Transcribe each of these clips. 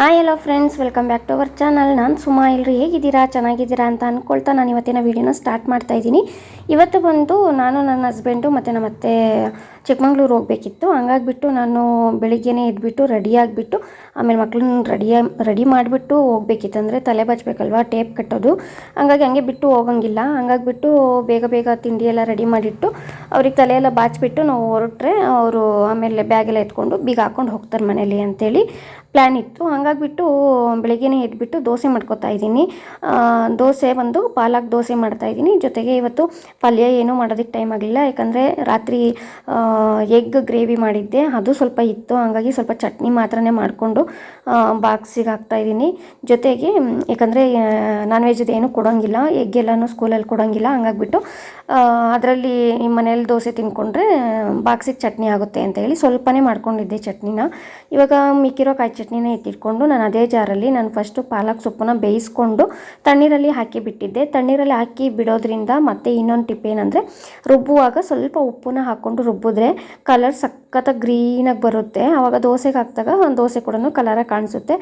Hi hello friends welcome back to our channel ನಾನು ಸುಮಾ. ಇಲ್ಲರಿ ಹೇಗಿದ್ದೀರಾ? ಚೆನ್ನಾಗಿದ್ದೀರಾ ಅಂತ ಅಂದ್ಕೊಳ್ತಾ ನಾನು ಇವತ್ತಿನ ವೀಡಿಯೋನ ಸ್ಟಾರ್ಟ್ ಮಾಡ್ತಾ ಇದ್ದೀನಿ. ಇವತ್ತು ಬಂದು ನಾನು ನನ್ನ ಹಸ್ಬೆಂಡು ಮತ್ತು ನಮ್ಮ ಅತ್ತೆ ಚಿಕ್ಕಮಂಗ್ಳೂರು ಹೋಗಬೇಕಿತ್ತು. ಹಂಗಾಗಿಬಿಟ್ಟು ನಾನು ಬೆಳಿಗ್ಗೆನೇ ಎದ್ಬಿಟ್ಟು ರೆಡಿ ಆಗಿಬಿಟ್ಟು, ಆಮೇಲೆ ಮಕ್ಳನ್ನ ರೆಡಿ ರೆಡಿ ಮಾಡಿಬಿಟ್ಟು ಹೋಗ್ಬೇಕಿತ್ತು. ಅಂದರೆ ತಲೆ ಬಚ್ಚಬೇಕಲ್ವಾ ಟೇಪ್ ಕಟ್ಟೋದು. ಹಂಗಾಗಿ ಹಂಗೆ ಬಿಟ್ಟು ಹೋಗಂಗಿಲ್ಲ. ಹಂಗಾಗಿಬಿಟ್ಟು ಬೇಗ ಬೇಗ ತಿಂಡಿ ಎಲ್ಲ ರೆಡಿ ಮಾಡಿಟ್ಟು, ಅವ್ರಿಗೆ ತಲೆ ಎಲ್ಲ ಬಾಚಿಬಿಟ್ಟು ನಾವು ಹೊರಟ್ರೆ ಅವರು ಆಮೇಲೆ ಬ್ಯಾಗೆಲ್ಲ ಎತ್ಕೊಂಡು ಬೀಗ ಹಾಕ್ಕೊಂಡು ಹೋಗ್ತಾರೆ ಮನೇಲಿ ಅಂತೇಳಿ ಪ್ಲ್ಯಾನ್ ಇತ್ತು. ಹಂಗಾಗ್ಬಿಟ್ಟು ಬೆಳಿಗ್ಗೆನೇ ಎದ್ಬಿಟ್ಟು ದೋಸೆ ಮಾಡ್ಕೊತಾ ಇದ್ದೀನಿ. ದೋಸೆ ಒಂದು ಪಾಲಕ್ ದೋಸೆ ಮಾಡ್ತಾ ಇದ್ದೀನಿ. ಜೊತೆಗೆ ಇವತ್ತು ಪಲ್ಯ ಏನೂ ಮಾಡೋದಕ್ಕೆ ಟೈಮ್ ಆಗಲಿಲ್ಲ. ಯಾಕಂದರೆ ರಾತ್ರಿ ಎಗ್ ಗ್ರೇವಿ ಮಾಡಿದ್ದೆ. ಅದು ಸ್ವಲ್ಪ ಇತ್ತು. ಹಾಗಾಗಿ ಸ್ವಲ್ಪ ಚಟ್ನಿ ಮಾತ್ರನೇ ಮಾಡಿಕೊಂಡು ಬಾಕ್ಸಿಗೆ ಹಾಕ್ತಾ ಇದ್ದೀನಿ. ಜೊತೆಗೆ ಯಾಕಂದರೆ ನಾನ್ ವೆಜ್ದು ಏನೂ ಕೊಡೋಂಗಿಲ್ಲ. ಎಗ್ ಎಲ್ಲನೂ ಸ್ಕೂಲಲ್ಲಿ ಕೊಡೋಂಗಿಲ್ಲ. ಹಂಗಾಗ್ಬಿಟ್ಟು ಅದರಲ್ಲಿ ನಿಮ್ಮ ಮನೇಲಿ ದೋಸೆ ತಿನ್ಕೊಂಡ್ರೆ ಬಾಕ್ಸಿಗೆ ಚಟ್ನಿ ಆಗುತ್ತೆ ಅಂತ ಹೇಳಿ ಸ್ವಲ್ಪನೇ ಮಾಡ್ಕೊಂಡಿದ್ದೆ ಚಟ್ನಿನ. ಇವಾಗ ಮಿಕ್ಕಿರೋ ಕಾಯಿ ಚಟ್ನಿನ ಎತ್ತಿಟ್ಕೊಂಡು ನಾನು ಅದೇ ಜಾರಲ್ಲಿ ನಾನು ಫಸ್ಟು ಪಾಲಕ್ ಸೊಪ್ಪನ್ನ ಬೇಯಿಸ್ಕೊಂಡು ತಣ್ಣೀರಲ್ಲಿ ಹಾಕಿ ಬಿಟ್ಟಿದ್ದೆ. ತಣ್ಣೀರಲ್ಲಿ ಹಾಕಿ ಬಿಡೋದ್ರಿಂದ ಮತ್ತೆ ಇನ್ನೊಂದು ಟಿಪ್ ಏನಂದರೆ ರುಬ್ಬುವಾಗ ಸ್ವಲ್ಪ ಉಪ್ಪನ್ನ ಹಾಕ್ಕೊಂಡು ರುಬ್ಬಿದ್ರೆ ಕಲರ್ ಸಖತ್ತಾಗಿ ಗ್ರೀನಾಗಿ ಬರುತ್ತೆ. ಆವಾಗ ದೋಸೆಗೆ ಹಾಕಿದಾಗ ದೋಸೆ ಕೂಡ ಕಲರಾಗಿ ಕಾಣಿಸುತ್ತೆ.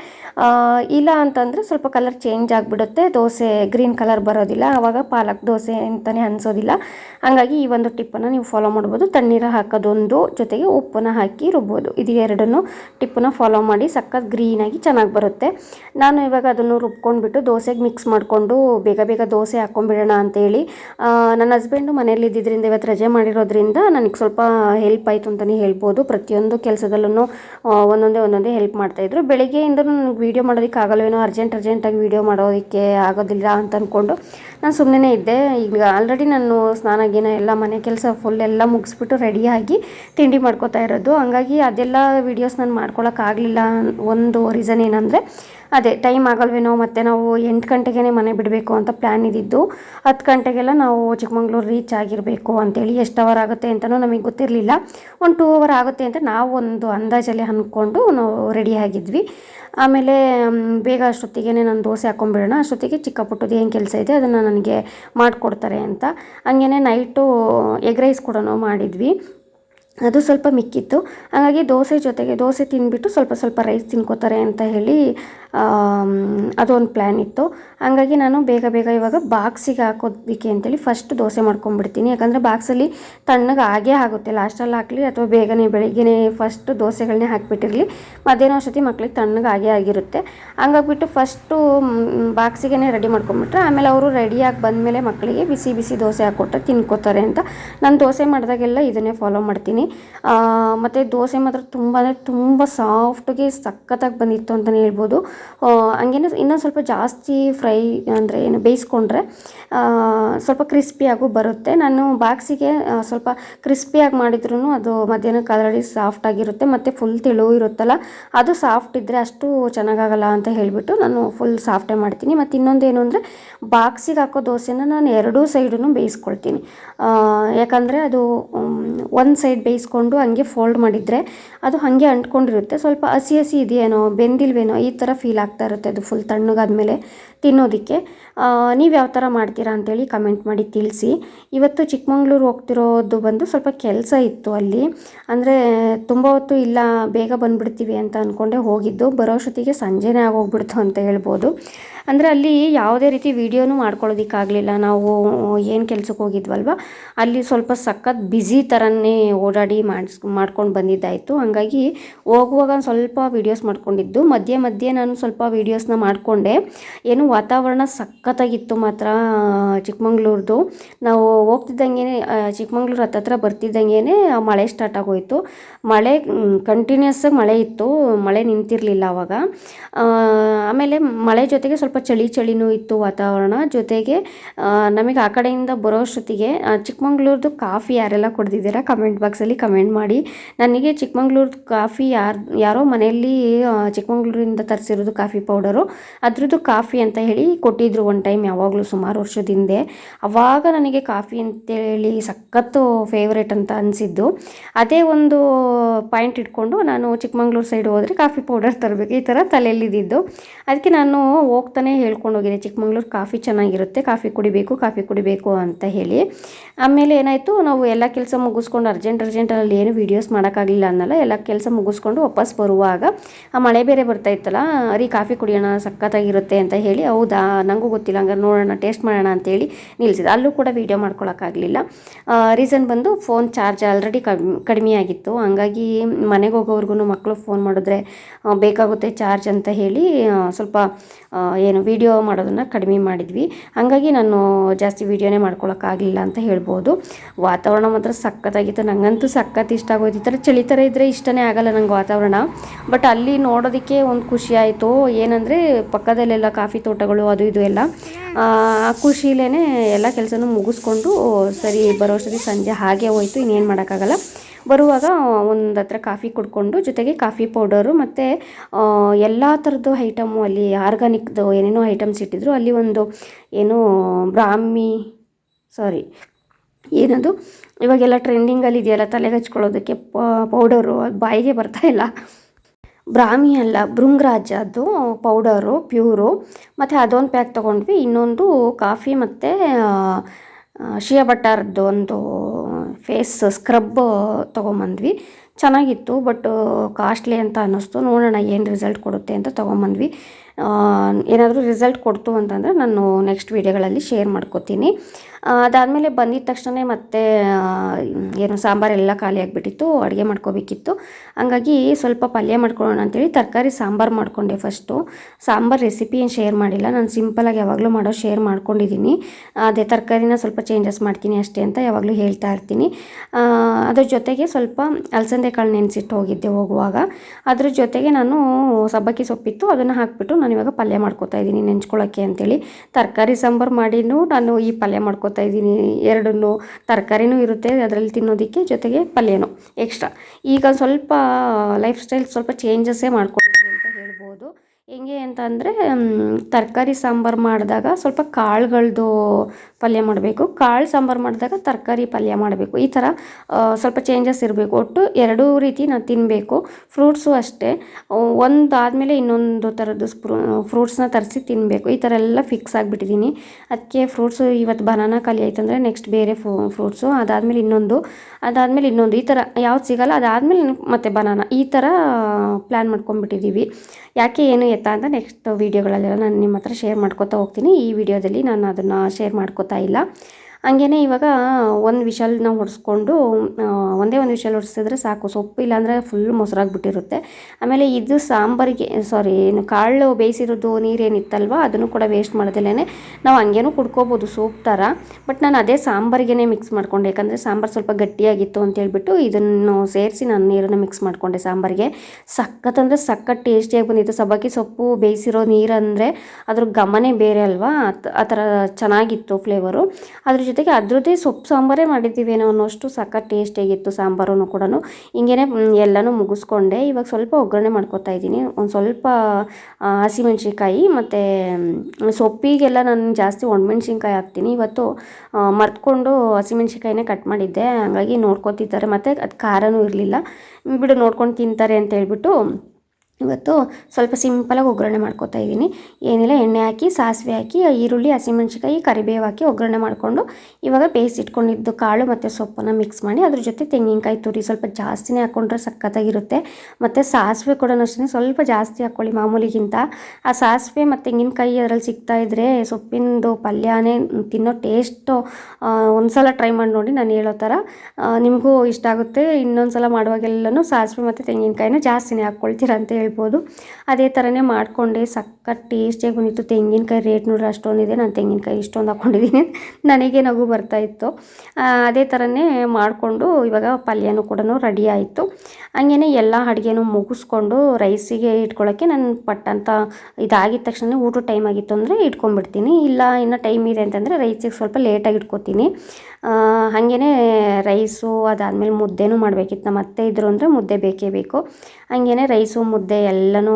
ಇಲ್ಲ ಅಂತಂದರೆ ಸ್ವಲ್ಪ ಕಲರ್ ಚೇಂಜ್ ಆಗಿಬಿಡುತ್ತೆ. ದೋಸೆ ಗ್ರೀನ್ ಕಲರ್ ಬರೋದಿಲ್ಲ. ಆವಾಗ ಪಾಲಕ್ ದೋಸೆ ಅಂತಲೇ ಅನಿಸೋದಿಲ್ಲ. ಹಾಗಾಗಿ ಈ ಒಂದು ಟಿಪ್ಪನ್ನು ನೀವು ಫಾಲೋ ಮಾಡ್ಬೋದು. ತಣ್ಣೀರ ಹಾಕೋದೊಂದು ಜೊತೆಗೆ ಉಪ್ಪನ್ನ ಹಾಕಿ ರುಬ್ಬೋದು. ಇದು ಎರಡನ್ನು ಟಿಪ್ಪನ್ನು ಫಾಲೋ ಮಾಡಿ ಸಖತ್ ಗ್ರೀನಾಗಿ ಚೆನ್ನಾಗಿ ಬರುತ್ತೆ. ನಾನು ಇವಾಗ ಅದನ್ನು ರುಬ್ಕೊಂಡ್ಬಿಟ್ಟು ದೋಸೆಗೆ ಮಿಕ್ಸ್ ಮಾಡಿಕೊಂಡು ಬೇಗ ಬೇಗ ದೋಸೆ ಹಾಕ್ಕೊಂಡ್ಬಿಡೋಣ ಅಂತೇಳಿ. ನನ್ನ ಹಸ್ಬೆಂಡು ಮನೇಲಿ ಇದ್ದಿದ್ದರಿಂದ ಇವತ್ತು ರಜೆ ಮಾಡಿರೋದ್ರಿಂದ ನನಗೆ ಸ್ವಲ್ಪ ಹೆಲ್ಪ್ ಆಯಿತು ಅಂತಲೇ ಹೇಳ್ಬೋದು. ಪ್ರತಿಯೊಂದು ಕೆಲಸದಲ್ಲೂ ಒಂದೊಂದೇ ಒಂದೊಂದೇ ಹೆಲ್ಪ್ ಮಾಡ್ತಾಯಿದ್ರು ಬೆಳಗ್ಗೆಯಿಂದ ನನಗೆ ವೀಡಿಯೋ ಮಾಡೋದಕ್ಕೆ ಆಗಲ್ವೇನೋ ಅರ್ಜೆಂಟ್ ಅರ್ಜೆಂಟಾಗಿ ವೀಡಿಯೋ ಮಾಡೋದಕ್ಕೆ ಆಗೋದಿಲ್ಲ ಅಂತ ಅಂದ್ಕೊಂಡು ನಾನು ಸುಮ್ಮನೆ ಇದ್ದೆ. ಈಗ ಆಲ್ರೆಡಿ ನಾನು ಸ್ನಾನ ಗೀನ ಎಲ್ಲ ಮನೆ ಕೆಲಸ ಫುಲ್ ಎಲ್ಲ ಮುಗಿಸ್ಬಿಟ್ಟು ರೆಡಿಯಾಗಿ ತಿಂಡಿ ಮಾಡ್ಕೋತಾ ಇರೋದು. ಹಂಗಾಗಿ ಅದೆಲ್ಲ ವೀಡಿಯೋಸ್ ನಾನು ಮಾಡ್ಕೊಳಕ್ಕಾಗಲಿಲ್ಲ ಒಂದು ಏನಂದರೆ, ಅದೇ ಟೈಮ್ ಆಗಲ್ವೇನೋ ಮತ್ತು ನಾವು ಎಂಟು ಗಂಟೆಗೆ ಮನೆ ಬಿಡಬೇಕು ಅಂತ ಪ್ಲ್ಯಾನ್ ಇದ್ದಿದ್ದು, ಹತ್ತು ಗಂಟೆಗೆಲ್ಲ ನಾವು ಚಿಕ್ಕಮಂಗ್ಳೂರು ರೀಚ್ ಆಗಿರಬೇಕು ಅಂತೇಳಿ ಎಷ್ಟು ಅವರ್ ಆಗುತ್ತೆ ಅಂತಲೂ ನಮಗೆ ಗೊತ್ತಿರಲಿಲ್ಲ. ಒಂದು ಟೂ ಅವರ್ ಆಗುತ್ತೆ ಅಂತ ನಾವು ಒಂದು ಅಂದಾಜಲ್ಲಿ ಅಂದ್ಕೊಂಡು ನಾವು ರೆಡಿ ಆಗಿದ್ವಿ. ಆಮೇಲೆ ಬೇಗ ಅಷ್ಟೊತ್ತಿಗೆ ನಾನು ದೋಸೆ ಹಾಕೊಂಡ್ಬಿಡೋಣ ಅಷ್ಟೊತ್ತಿಗೆ ಚಿಕ್ಕ ಪುಟ್ಟದ್ದು ಏನು ಕೆಲಸ ಇದೆ ಅದನ್ನು ನನಗೆ ಮಾಡಿಕೊಡ್ತಾರೆ ಅಂತ. ಹಂಗೇ ನೈಟು ಎಗ್ ರೈಸ್ ಕೂಡ ಮಾಡಿದ್ವಿ. ಅದು ಸ್ವಲ್ಪ ಮಿಕ್ಕಿತ್ತು. ಹಾಗಾಗಿ ದೋಸೆ ಜೊತೆಗೆ ದೋಸೆ ತಿಂದುಬಿಟ್ಟು ಸ್ವಲ್ಪ ಸ್ವಲ್ಪ ರೈಸ್ ತಿನ್ಕೋತಾರೆ ಅಂತ ಹೇಳಿ ಅದೊಂದು ಪ್ಲ್ಯಾನ್ ಇತ್ತು. ಹಾಗಾಗಿ ನಾನು ಬೇಗ ಬೇಗ ಇವಾಗ ಬಾಕ್ಸಿಗೆ ಹಾಕೋದಕ್ಕೆ ಅಂತೇಳಿ ಫಸ್ಟ್ ದೋಸೆ ಮಾಡ್ಕೊಂಡ್ಬಿಡ್ತೀನಿ. ಯಾಕಂದರೆ ಬಾಕ್ಸಲ್ಲಿ ತಣ್ಣಗೆ ಆಗೇ ಆಗುತ್ತೆ. ಲಾಸ್ಟಲ್ಲಿ ಹಾಕಲಿ ಅಥವಾ ಬೇಗನೆ ಬೆಳಿಗ್ಗೆ ಫಸ್ಟ್ ದೋಸೆಗಳನ್ನೇ ಹಾಕಿಬಿಟ್ಟಿರಲಿ. ಮಧ್ಯಾಹ್ನ ಅಷ್ಟೊತ್ತಿ ಮಕ್ಳಿಗೆ ತಣ್ಣಗೆ ಆಗೇ ಆಗಿರುತ್ತೆ. ಹಂಗಾಗ್ಬಿಟ್ಟು ಫಸ್ಟು ಬಾಕ್ಸಿಗೆ ರೆಡಿ ಮಾಡ್ಕೊಂಬಿಟ್ರೆ ಆಮೇಲೆ ಅವರು ರೆಡಿಯಾಗಿ ಬಂದಮೇಲೆ ಮಕ್ಕಳಿಗೆ ಬಿಸಿ ಬಿಸಿ ದೋಸೆ ಹಾಕ್ಕೊಟ್ರೆ ತಿನ್ಕೋತಾರೆ ಅಂತ. ನಾನು ದೋಸೆ ಮಾಡಿದಾಗೆಲ್ಲ ಇದನ್ನೇ ಫಾಲೋ ಮಾಡ್ತೀನಿ. ಮತ್ತು ದೋಸೆ ಮಾತ್ರ ತುಂಬ ಅಂದರೆ ತುಂಬ ಸಾಫ್ಟ್ಗೆ ಸಖತ್ತಾಗಿ ಬಂದಿತ್ತು ಅಂತಲೇ ಹೇಳ್ಬೋದು. ಹಂಗೇನೆ ಇನ್ನೊಂದು ಸ್ವಲ್ಪ ಜಾಸ್ತಿ ಫ್ರೈ ಅಂದರೆ ಏನು ಬೇಯಿಸ್ಕೊಂಡ್ರೆ ಸ್ವಲ್ಪ ಕ್ರಿಸ್ಪಿಯಾಗೂ ಬರುತ್ತೆ. ನಾನು ಬಾಕ್ಸಿಗೆ ಸ್ವಲ್ಪ ಕ್ರಿಸ್ಪಿಯಾಗಿ ಮಾಡಿದ್ರೂ ಅದು ಮಧ್ಯಾಹ್ನ ಕಾಲಡಿ ಸಾಫ್ಟ್ ಆಗಿರುತ್ತೆ, ಮತ್ತು ಫುಲ್ ತೆಳು ಇರುತ್ತಲ್ಲ, ಅದು ಸಾಫ್ಟ್ ಇದ್ದರೆ ಅಷ್ಟು ಚೆನ್ನಾಗಾಗಲ್ಲ ಅಂತ ಹೇಳಿಬಿಟ್ಟು ನಾನು ಫುಲ್ ಸಾಫ್ಟೇ ಮಾಡ್ತೀನಿ. ಮತ್ತು ಏನು ಅಂದರೆ ಬಾಕ್ಸಿಗೆ ಹಾಕೋ ದೋಸೆನ ನಾನು ಎರಡೂ ಸೈಡೂ ಬೇಯಿಸ್ಕೊಳ್ತೀನಿ. ಯಾಕಂದರೆ ಅದು ಒಂದು ಸೈಡ್ ಬೇಯಿಸ್ಕೊಂಡು ಹಂಗೆ ಫೋಲ್ಡ್ ಮಾಡಿದರೆ ಅದು ಹಾಗೆ ಅಂಟ್ಕೊಂಡಿರುತ್ತೆ. ಸ್ವಲ್ಪ ಹಸಿ ಹಸಿ ಇದೆಯೇನೋ, ಬೆಂದಿಲ್ವೇನೋ ಈ ಥರ ಫೀಲ್ ಆಗ್ತಾ ಇರುತ್ತೆ. ಅದು ಫುಲ್ ತಣ್ಣಗಾದ್ಮೇಲೆ ತಿನ್ನೋದಕ್ಕೆ. ನೀವು ಯಾವ ಥರ ಮಾಡ್ತೀರಾ ಅಂತೇಳಿ ಕಮೆಂಟ್ ಮಾಡಿ ತಿಳಿಸಿ. ಇವತ್ತು ಚಿಕ್ಕಮಂಗ್ಳೂರು ಹೋಗ್ತಿರೋದು ಬಂದು ಸ್ವಲ್ಪ ಕೆಲಸ ಇತ್ತು ಅಲ್ಲಿ. ಅಂದರೆ ತುಂಬ ಹೊತ್ತು ಇಲ್ಲ, ಬೇಗ ಬಂದುಬಿಡ್ತೀವಿ ಅಂತ ಅಂದ್ಕೊಂಡೆ ಹೋಗಿದ್ದು. ಬರೋಷ್ಟೊತ್ತಿಗೆ ಸಂಜೆನೇ ಆಗೋಗ್ಬಿಡ್ತು ಅಂತ ಹೇಳ್ಬೋದು. ಅಂದರೆ ಅಲ್ಲಿ ಯಾವುದೇ ರೀತಿ ವೀಡಿಯೋನೂ ಮಾಡ್ಕೊಳ್ಳೋದಕ್ಕಾಗಲಿಲ್ಲ. ನಾವು ಏನು ಕೆಲ್ಸಕ್ಕೆ ಹೋಗಿದ್ವಲ್ವ? ಅಲ್ಲಿ ಸ್ವಲ್ಪ ಸಖತ್ ಬ್ಯುಸಿ ಥರನೇ ಓಡಾಡಿ ಮಾಡಿಸ್, ಮಾಡ್ಕೊಂಡು ಬಂದಿದ್ದಾಯಿತು. ಹಾಗಾಗಿ ಹೋಗುವಾಗ ಸ್ವಲ್ಪ ವೀಡಿಯೋಸ್ ಮಾಡ್ಕೊಂಡಿದ್ದು. ಮಧ್ಯೆ ಮಧ್ಯೆ ನಾನು ಸ್ವಲ್ಪ ವೀಡಿಯೋಸ್ನ ಮಾಡಿಕೊಂಡೆ. ಏನು ವಾತಾವರಣ ಸಖತ್ತಾಗಿತ್ತು ಮಾತ್ರ ಚಿಕ್ಕಮಂಗ್ಳೂರ್ದು. ನಾವು ಹೋಗ್ತಿದ್ದಂಗೆ ಚಿಕ್ಕಮಂಗ್ಳೂರು ಹತ್ತತ್ರ ಬರ್ತಿದ್ದಂಗೆ ಮಳೆ ಸ್ಟಾರ್ಟ್ ಆಗೋಯಿತು. ಮಳೆ ಕಂಟಿನ್ಯೂಸ್ ಆಗಿ ಮಳೆ ಇತ್ತು. ಮಳೆ ನಿಂತಿರಲಿಲ್ಲ ಅವಾಗ. ಆಮೇಲೆ ಮಳೆ ಜೊತೆಗೆ ಸ್ವಲ್ಪ ಚಳಿ ಚಳಿನೂ ಇತ್ತು ವಾತಾವರಣ. ಜೊತೆಗೆ ನಮಗೆ ಆ ಕಡೆಯಿಂದ ಬರೋಷ್ಟೊತ್ತಿಗೆ ಚಿಕ್ಕಮಂಗ್ಳೂರ್ದು ಕಾಫಿ ಯಾರೆಲ್ಲ ಕೊಡ್ದಿದ್ದೀರಾ ಕಮೆಂಟ್ ಬಾಕ್ಸಲ್ಲಿ ಕಮೆಂಟ್ ಮಾಡಿ. ನನಗೆ ಚಿಕ್ಕಮಂಗ್ಳೂರ್ದು ಕಾಫಿ ಯಾರು, ಯಾರೋ ಮನೆಯಲ್ಲಿ ಚಿಕ್ಕಮಂಗ್ಳೂರಿಂದ ತರಿಸಿರೋದು ಕಾಫಿ ಪೌಡರು. ಅದ್ರದ್ದು ಕಾಫಿ ಅಂತ ಹೇಳಿ ಕೊಟ್ಟಿದ್ರು ಒನ್ ಟೈಮ್ ಯಾವಾಗಲೂ ಸುಮಾರು ವರ್ಷದ ಹಿಂದೆ. ಅವಾಗ ನನಗೆ ಕಾಫಿ ಅಂತೇಳಿ ಸಖತ್ತು ಫೇವ್ರೇಟ್ ಅಂತ ಅನಿಸಿದ್ದು. ಅದೇ ಒಂದು ಪಾಯಿಂಟ್ ಇಟ್ಕೊಂಡು ನಾನು ಚಿಕ್ಕಮಂಗ್ಳೂರು ಸೈಡ್ ಹೋದರೆ ಕಾಫಿ ಪೌಡರ್ ತರಬೇಕು. ಈ ಥರ ತಲೆಯಲ್ಲಿದ್ದಿದ್ದು. ಅದಕ್ಕೆ ನಾನು ಹೋಗ್ತಾನೆ ಹೇಳ್ಕೊಂಡು ಹೋಗಿದ್ದೆ. ಚಿಕ್ಕಮಂಗ್ಳೂರು ಕಾಫಿ ಚೆನ್ನಾಗಿರುತ್ತೆ. ಕಾಫಿ ಕುಡಿಬೇಕು ಕಾಫಿ ಕುಡಿಬೇಕು ಅಂತ ಹೇಳಿ. ಆಮೇಲೆ ಏನಾಯಿತು, ನಾವು ಎಲ್ಲ ಕೆಲಸ ಮುಗಿಸ್ಕೊಂಡು ಅರ್ಜೆಂಟ್ ಅರ್ಜೆಂಟಲ್ಲಿ ಏನು ವೀಡಿಯೋಸ್ ಮಾಡೋಕ್ಕಾಗಲಿಲ್ಲ ಅನ್ನಲ್ಲ, ಎಲ್ಲ ಕೆಲಸ ಮುಗಿಸ್ಕೊಂಡು ವಾಪಸ್ ಬರುವಾಗ ಆ ಮಳೆ ಬೇರೆ ಬರ್ತಾ ಇತ್ತಲ್ಲ, ಅರಿ ಕಾಫಿ ಕುಡಿಯೋಣ ಸಖತ್ತಾಗಿರುತ್ತೆ ಅಂತ ಹೇಳಿ ಹೌದಾ? ನನಗೂ ಗೊತ್ತಿಲ್ಲ, ಹಂಗಾರೆ ನೋಡೋಣ, ಟೇಸ್ಟ್ ಮಾಡೋಣ ಅಂತೇಳಿ ನಿಲ್ಸಿದೆ ಅಲ್ಲೂ ಕೂಡ ವೀಡಿಯೋ ಮಾಡ್ಕೊಳಕ್ಕಾಗಲಿಲ್ಲ. ರೀಸನ್ ಬಂದು ಫೋನ್ ಚಾರ್ಜ್ ಆಲ್ರೆಡಿ ಕಡಿಮೆ ಆಗಿತ್ತು. ಹಂಗಾಗಿ ಮನೆಗೆ ಹೋಗೋವ್ರಿಗೂ ಮಕ್ಕಳು ಫೋನ್ ಮಾಡಿದ್ರೆ ಬೇಕಾಗುತ್ತೆ ಚಾರ್ಜ್ ಅಂತ ಹೇಳಿ ಸ್ವಲ್ಪ ಏನು ವಿಡಿಯೋ ಮಾಡೋದನ್ನು ಕಡಿಮೆ ಮಾಡಿದ್ವಿ. ಹಾಗಾಗಿ ನಾನು ಜಾಸ್ತಿ ವೀಡಿಯೋನೇ ಮಾಡ್ಕೊಳಕ್ಕಾಗಲಿಲ್ಲ ಅಂತ ಹೇಳ್ಬೋದು. ವಾತಾವರಣ ಮಾತ್ರ ಸಖತ್ತಾಗಿತ್ತು. ನನಗಂತೂ ಸಖತ್ ಇಷ್ಟ ಆಗೋಯ್ತು. ಈ ಥರ ಚಳಿ ಥರ ಇದ್ದರೆ ಇಷ್ಟನೇ ಆಗಲ್ಲ ನಂಗೆ ವಾತಾವರಣ. ಬಟ್ ಅಲ್ಲಿ ನೋಡೋದಕ್ಕೆ ಒಂದು ಖುಷಿ ಆಯಿತು. ಏನಂದರೆ ಪಕ್ಕದಲ್ಲೆಲ್ಲ ಕಾಫಿ ತೋಟಗಳು ಅದು ಇದು ಎಲ್ಲ. ಆ ಖುಷಿಲೇ ಎಲ್ಲ ಕೆಲಸನೂ ಮುಗಿಸ್ಕೊಂಡು ಸರಿ ಬರೋಷ್ಟೊತ್ತಿಗೆ ಸಂಜೆ ಹಾಗೆ ಹೋಯಿತು, ಇನ್ನೇನು ಮಾಡೋಕ್ಕಾಗಲ್ಲ. ಬರುವಾಗ ಒಂದು ಹತ್ರ ಕಾಫಿ ಕುಡ್ಕೊಂಡು, ಜೊತೆಗೆ ಕಾಫಿ ಪೌಡರು ಮತ್ತು ಎಲ್ಲ ಥರದ್ದು ಐಟಮು ಅಲ್ಲಿ ಆರ್ಗಾನಿಕ್ದು ಏನೇನೋ ಐಟಮ್ಸ್ ಇಟ್ಟಿದ್ರು. ಅಲ್ಲಿ ಒಂದು ಏನು, ಬ್ರಾಹ್ಮಿ ಸಾರಿ ಏನದು? ಇವಾಗೆಲ್ಲ ಟ್ರೆಂಡಿಂಗಲ್ಲಿ ಇದೆಯಲ್ಲ, ತಲೆಗೆ ಹಚ್ಕೊಳ್ಳೋದಕ್ಕೆ ಪೌಡರು ಬಾಯಿಗೆ ಬರ್ತಾ ಇಲ್ಲ. ಬ್ರಾಹ್ಮಿ ಅಲ್ಲ, ಭೃಂಗ್ರಾಜ. ಅದು ಪೌಡರು, ಪ್ಯೂರು. ಮತ್ತು ಅದೊಂದು ಪ್ಯಾಕ್ ತೊಗೊಂಡ್ವಿ. ಇನ್ನೊಂದು ಕಾಫಿ ಮತ್ತು ಶಿಯಾ ಬಟ್ಟಾರದ್ದು ಒಂದು ಫೇಸ್ ಸ್ಕ್ರಬ್ ತೊಗೊಂಬಂದ್ವಿ. ಚೆನ್ನಾಗಿತ್ತು ಬಟ್ ಕಾಸ್ಟ್ಲಿ ಅಂತ ಅನ್ನಿಸ್ತು. ನೋಡೋಣ ಏನು ರಿಸಲ್ಟ್ ಕೊಡುತ್ತೆ ಅಂತ ತೊಗೊಂಬಂದ್ವಿ. ಏನಾದರೂ ರಿಸಲ್ಟ್ ಕೊಡ್ತು ಅಂತಂದರೆ ನಾನು ನೆಕ್ಸ್ಟ್ ವೀಡಿಯೋಗಳಲ್ಲಿ ಶೇರ್ ಮಾಡ್ಕೋತೀನಿ. ಅದಾದಮೇಲೆ ಬಂದಿದ ತಕ್ಷಣ ಮತ್ತೆ ಏನು ಸಾಂಬಾರೆಲ್ಲ ಖಾಲಿ ಆಗಿಬಿಟ್ಟಿತ್ತು, ಅಡುಗೆ ಮಾಡ್ಕೋಬೇಕಿತ್ತು. ಹಂಗಾಗಿ ಸ್ವಲ್ಪ ಪಲ್ಯ ಮಾಡ್ಕೊಳ್ಳೋಣ ಅಂತೇಳಿ ತರಕಾರಿ ಸಾಂಬಾರು ಮಾಡಿಕೊಂಡೆ ಫಸ್ಟು ಸಾಂಬಾರು ರೆಸಿಪಿ ಏನು ಶೇರ್ ಮಾಡಿಲ್ಲ, ನಾನು ಸಿಂಪಲಾಗಿ ಯಾವಾಗಲೂ ಮಾಡೋ ಶೇರ್ ಮಾಡ್ಕೊಂಡಿದ್ದೀನಿ ಅದೇ ತರಕಾರಿನ ಸ್ವಲ್ಪ ಚೇಂಜಸ್ ಮಾಡ್ತೀನಿ ಅಷ್ಟೇ ಅಂತ ಯಾವಾಗಲೂ ಹೇಳ್ತಾ ಇರ್ತೀನಿ. ಅದ್ರ ಜೊತೆಗೆ ಸ್ವಲ್ಪ ಅಲಸಂದೆ ಕಾಳು ನೆನೆಸಿಟ್ಟು ಹೋಗಿದ್ದೆ ಹೋಗುವಾಗ. ಅದ್ರ ಜೊತೆಗೆ ನಾನು ಸಬ್ಬಕ್ಕಿ ಸೊಪ್ಪಿತ್ತು, ಅದನ್ನು ಹಾಕ್ಬಿಟ್ಟು ನಾನು ಇವಾಗ ಪಲ್ಯ ಮಾಡ್ಕೋತಾ ಇದ್ದೀನಿ ನೆಂಚ್ಕೊಳ್ಳೋಕ್ಕೆ ಅಂತೇಳಿ. ತರಕಾರಿ ಸಾಂಬಾರು ಮಾಡಿನೂ ನಾನು ಈ ಪಲ್ಯ ಮಾಡ್ಕೋತಾ ಇದ್ದೀನಿ. ಎರಡನ್ನೂ ತರಕಾರಿನೂ ಇರುತ್ತೆ, ಅದರಲ್ಲಿ ತಿನ್ನೋದಕ್ಕೆ ಜೊತೆಗೆ ಪಲ್ಯನೂ ಎಕ್ಸ್ಟ್ರಾ ಈಗ ಸ್ವಲ್ಪ ಲೈಫ್ ಸ್ಟೈಲ್ ಸ್ವಲ್ಪ ಚೇಂಜಸ್ಸೇ ಮಾಡ್ಕೊಂಡಿದ್ದೀನಿ ಅಂತ ಹೇಳ್ಬೋದು. ಹೆಂಗೆ ಅಂತಂದರೆ ತರಕಾರಿ ಸಾಂಬಾರು ಮಾಡಿದಾಗ ಸ್ವಲ್ಪ ಕಾಳುಗಳದ್ದು ಪಲ್ಯ ಮಾಡಬೇಕು. ಕಾಳು ಸಾಂಬಾರು ಮಾಡಿದಾಗ ತರಕಾರಿ ಪಲ್ಯ ಮಾಡಬೇಕು. ಈ ಥರ ಸ್ವಲ್ಪ ಚೇಂಜಸ್ ಇರಬೇಕು. ಒಟ್ಟು ಎರಡೂ ರೀತಿ ನಾನು ತಿನ್ನಬೇಕು ಫ್ರೂಟ್ಸು ಅಷ್ಟೇ. ಒಂದು ಆದಮೇಲೆ ಇನ್ನೊಂದು ಥರದ್ದು ಸ್ಪ್ರೂ, ಫ್ರೂಟ್ಸ್ನ ತರಿಸಿ ತಿನ್ನಬೇಕು ಈ ಥರ ಎಲ್ಲ ಫಿಕ್ಸ್ ಆಗಿಬಿಟ್ಟಿದ್ದೀನಿ ಅದಕ್ಕೆ ಫ್ರೂಟ್ಸು ಇವತ್ತು ಬನಾನಾ ಖಾಲಿ ಆಯ್ತು ಅಂದರೆ ನೆಕ್ಸ್ಟ್ ಬೇರೆ ಫ್ರೂಟ್ಸು. ಅದಾದಮೇಲೆ ಇನ್ನೊಂದು. ಅದಾದಮೇಲೆ ಇನ್ನೊಂದು. ಈ ಥರ ಯಾವ್ದು ಸಿಗಲ್ಲ. ಅದಾದಮೇಲೆ ಮತ್ತೆ ಬನಾನಾ. ಈ ಥರ ಪ್ಲ್ಯಾನ್ ಮಾಡ್ಕೊಂಡ್ಬಿಟ್ಟಿದ್ದೀವಿ ಯಾಕೆ ಏನು ಅಂತ ನೆಕ್ಸ್ಟ್ ವೀಡಿಯೋಗಳಲ್ಲೆಲ್ಲ ನಾನು ನಿಮ್ಮ ಹತ್ರ ಶೇರ್ ಮಾಡ್ಕೋತಾ ಹೋಗ್ತೀನಿ. ಈ ವಿಡಿಯೋದಲ್ಲಿ ನಾನು ಅದನ್ನು ಶೇರ್ ಮಾಡ್ಕೋತಾ ಇಲ್ಲ. ಹಂಗೇನೆ ಇವಾಗ ಒಂದು ವಿಶಲ್ನ ಹೊಡೆಸ್ಕೊಂಡು ಒಂದೇ ಒಂದು ವಿಶಲ್ ಹೊಡೆಸಿದ್ರೆ ಸಾಕು. ಸೊಪ್ಪು ಇಲ್ಲಾಂದರೆ ಫುಲ್ ಮೊಸರಾಗ್ಬಿಟ್ಟಿರುತ್ತೆ. ಆಮೇಲೆ ಇದು ಸಾಂಬಾರಿಗೆ ಸಾರಿ ಏನು ಕಾಳು ಬೇಯಿಸಿರೋದು ನೀರೇನಿತ್ತಲ್ವ, ಅದನ್ನು ಕೂಡ ವೇಸ್ಟ್ ಮಾಡ್ದಲೇ ನಾವು ಹಂಗೇನೂ ಕುಡ್ಕೋಬೋದು ಸೂಪ್ ಥರ ಬಟ್ ನಾನು ಅದೇ ಸಾಂಬಾರಿಗೇ ಮಿಕ್ಸ್ ಮಾಡ್ಕೊಂಡೆ. ಯಾಕಂದರೆ ಸಾಂಬಾರು ಸ್ವಲ್ಪ ಗಟ್ಟಿಯಾಗಿತ್ತು ಅಂತ ಹೇಳ್ಬಿಟ್ಟು ಇದನ್ನು ಸೇರಿಸಿ ನಾನು ನೀರನ್ನು ಮಿಕ್ಸ್ ಮಾಡಿಕೊಂಡೆ ಸಾಂಬಾರಿಗೆ. ಸಖತ್ ಅಂದರೆ ಸಖತ್ ಟೇಸ್ಟಿಯಾಗಿ ಬಂದಿತ್ತು. ಸಬ್ಬಕ್ಕಿ ಸೊಪ್ಪು ಬೇಯಿಸಿರೋ ನೀರಂದರೆ ಅದ್ರ ಘಮನೇ ಬೇರೆ ಅಲ್ವಾ? ಆ ಥರ ಚೆನ್ನಾಗಿತ್ತು ಫ್ಲೇವರು ಅದ್ರ ಜೊತೆಗೆ ಅದ್ರದ್ದೇ ಸೊಪ್ಪು ಸಾಂಬಾರೇ ಮಾಡಿದ್ದೀವೇನೋ ಅನ್ನೋಷ್ಟು ಸಖತ್ ಟೇಸ್ಟಿಯಾಗಿತ್ತು ಸಾಂಬಾರು ಕೂಡ ಹಿಂಗೇನೆ ಎಲ್ಲನೂ ಮುಗಿಸ್ಕೊಂಡೆ. ಇವಾಗ ಸ್ವಲ್ಪ ಒಗ್ಗರಣೆ ಮಾಡ್ಕೊತಾ ಇದ್ದೀನಿ. ಒಂದು ಸ್ವಲ್ಪ ಹಸಿಮೆಣ್ಸಿನ್ಕಾಯಿ ಮತ್ತು ಸೊಪ್ಪಿಗೆಲ್ಲ ನಾನು ಜಾಸ್ತಿ ಒಣಮೆಣ್ಸಿನ್ಕಾಯಿ ಹಾಕ್ತೀನಿ. ಇವತ್ತು ಮರ್ತ್ಕೊಂಡು ಹಸಿಮೆಣ್ಸಿನ್ಕಾಯಿನೇ ಕಟ್ ಮಾಡಿದ್ದೆ. ಹಾಗಾಗಿ ನೋಡ್ಕೊತಿದ್ದಾರೆ. ಮತ್ತು ಅದು ಖಾರನೂ ಇರಲಿಲ್ಲ. ಬಿಡು ನೋಡ್ಕೊಂಡು ತಿಂತಾರೆ ಅಂತ ಹೇಳ್ಬಿಟ್ಟು ಇವತ್ತು ಸ್ವಲ್ಪ ಸಿಂಪಲಾಗಿ ಒಗ್ಗರಣೆ ಮಾಡ್ಕೊತಾ ಇದ್ದೀನಿ. ಏನಿಲ್ಲ, ಎಣ್ಣೆ ಹಾಕಿ, ಸಾಸಿವೆ ಹಾಕಿ, ಈರುಳ್ಳಿ ಹಸಿಮೆಣ್ಸಿಕಾಯಿ ಕರಿಬೇವು ಹಾಕಿ ಒಗ್ಗರಣೆ ಮಾಡಿಕೊಂಡು ಇವಾಗ ಪೇಸ್ಟ್ ಇಟ್ಕೊಂಡಿದ್ದು ಕಾಳು ಮತ್ತು ಸೊಪ್ಪನ್ನು ಮಿಕ್ಸ್ ಮಾಡಿ ಅದ್ರ ಜೊತೆ ತೆಂಗಿನಕಾಯಿ ತುರಿ ಸ್ವಲ್ಪ ಜಾಸ್ತಿನೇ ಹಾಕ್ಕೊಂಡ್ರೆ ಸಖತ್ತಾಗಿರುತ್ತೆ. ಮತ್ತು ಸಾಸಿವೆ ಕೂಡ ಅಷ್ಟೇ ಸ್ವಲ್ಪ ಜಾಸ್ತಿ ಹಾಕ್ಕೊಳ್ಳಿ ಮಾಮೂಲಿಗಿಂತ. ಆ ಸಾಸಿವೆ ಮತ್ತು ತೆಂಗಿನಕಾಯಿ ಅದರಲ್ಲಿ ಸಿಗ್ತಾ ಇದ್ದರೆ ಸೊಪ್ಪಿನದು ಪಲ್ಯನೇ ತಿನ್ನೋ ಟೇಸ್ಟು ಒಂದು ಸಲ ಟ್ರೈ ಮಾಡಿ ನೋಡಿ ನಾನು ಹೇಳೋ ಥರ. ನಿಮಗೂ ಇಷ್ಟ ಆಗುತ್ತೆ ಇನ್ನೊಂದು ಸಲ ಮಾಡುವಾಗೆಲ್ಲನೂ ಸಾಸಿವೆ ಮತ್ತು ತೆಂಗಿನಕಾಯಿನ ಜಾಸ್ತಿನೇ ಹಾಕ್ಕೊಳ್ತೀರ ಅಂತ ಹೇಳ್ಬೋದು. ಅದೇ ಥರನೇ ಮಾಡಿಕೊಂಡೆ. ಸಖತ್ ಟೇಸ್ಟಿಯಾಗಿ ಬಂದಿತ್ತು. ತೆಂಗಿನಕಾಯಿ ರೇಟ್ ನೋಡ್ರೆ ಅಷ್ಟೊಂದಿದೆ. ನಾನು ತೆಂಗಿನಕಾಯಿ ಇಷ್ಟೊಂದು ಹಾಕ್ಕೊಂಡಿದ್ದೀನಿ ನನಗೆ ನಗು ಬರ್ತಾ ಇತ್ತು. ಅದೇ ಥರನೇ ಮಾಡಿಕೊಂಡು ಇವಾಗ ಪಲ್ಯನೂ ಕೂಡ ರೆಡಿ ಆಯಿತು. ಹಂಗೆಯೇ ಎಲ್ಲ ಅಡುಗೆನೂ ಮುಗಿಸ್ಕೊಂಡು ರೈಸಿಗೆ ಇಟ್ಕೊಳ್ಳೋಕ್ಕೆ ನಾನು ಪಟ್ಟಂತ ಇದಾಗಿದ ತಕ್ಷಣ ಊಟ ಟೈಮ್ ಆಗಿತ್ತು ಅಂದರೆ ಇಟ್ಕೊಂಡ್ಬಿಡ್ತೀನಿ. ಇಲ್ಲ, ಇನ್ನೂ ಟೈಮ್ ಇದೆ ಅಂತಂದರೆ ರೈಸಿಗೆ ಸ್ವಲ್ಪ ಲೇಟಾಗಿ ಇಟ್ಕೊತೀನಿ. ಹಾಗೇ ರೈಸು ಅದಾದಮೇಲೆ ಮುದ್ದೆನೂ ಮಾಡಬೇಕಿತ್ತು. ನಮ್ಮ ಅತ್ತೆ ಇದ್ರು ಅಂದರೆ ಮುದ್ದೆ ಬೇಕೇ ಬೇಕು. ಹಂಗೇನೆ ರೈಸು, ಮುದ್ದೆ ಎಲ್ಲನೂ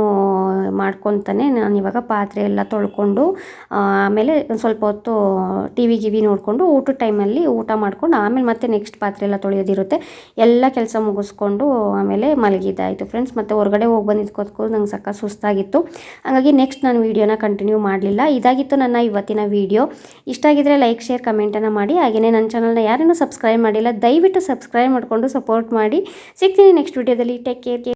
ಮಾಡ್ಕೊತಾನೆ ನಾನು ಇವಾಗ ಪಾತ್ರೆ ಎಲ್ಲ ತೊಳ್ಕೊಂಡು ಆಮೇಲೆ ಸ್ವಲ್ಪ ಹೊತ್ತು ಟಿ ವಿ ಗಿವಿ ನೋಡಿಕೊಂಡು ಊಟದ ಟೈಮಲ್ಲಿ ಊಟ ಮಾಡ್ಕೊಂಡು ಆಮೇಲೆ ಮತ್ತೆ ನೆಕ್ಸ್ಟ್ ಪಾತ್ರೆ ಎಲ್ಲ ತೊಳೆಯೋದಿರುತ್ತೆ. ಎಲ್ಲ ಕೆಲಸ ಮುಗಿಸ್ಕೊಂಡು ಆಮೇಲೆ ಮಲಗಿದ್ದಾಯಿತು ಫ್ರೆಂಡ್ಸ್ ಮತ್ತು ಹೊರಗಡೆ ಹೋಗಿ ಬಂದಿದ್ದು ಕೂತ್ಕೊ ನಂಗೆ ಸಕ್ಕ ಸುಸ್ತಾಗಿತ್ತು. ಹಾಗಾಗಿ ನೆಕ್ಸ್ಟ್ ನಾನು ವೀಡಿಯೋನ ಕಂಟಿನ್ಯೂ ಮಾಡಲಿಲ್ಲ. ಇದಾಗಿತ್ತು ನನ್ನ ಇವತ್ತಿನ ವೀಡಿಯೋ. ಇಷ್ಟ ಆಗಿದ್ರೆ ಲೈಕ್ ಶೇರ್ ಕಮೆಂಟನ್ನು ಮಾಡಿ. ಹಾಗೆಯೇ ನನ್ನ ಚಾನಲ್ನ ಯಾರನ್ನೂ ಸಬ್ಸ್ಕ್ರೈಬ್ ಮಾಡಿಲ್ಲ, ದಯವಿಟ್ಟು ಸಬ್ಸ್ಕ್ರೈಬ್ ಮಾಡಿಕೊಂಡು ಸಪೋರ್ಟ್ ಮಾಡಿ. ಸಿಗ್ತೀನಿ ನೆಕ್ಸ್ಟ್ ವೀಡಿಯೋದಲ್ಲಿ ಟೇಕ್ ಕೇರ್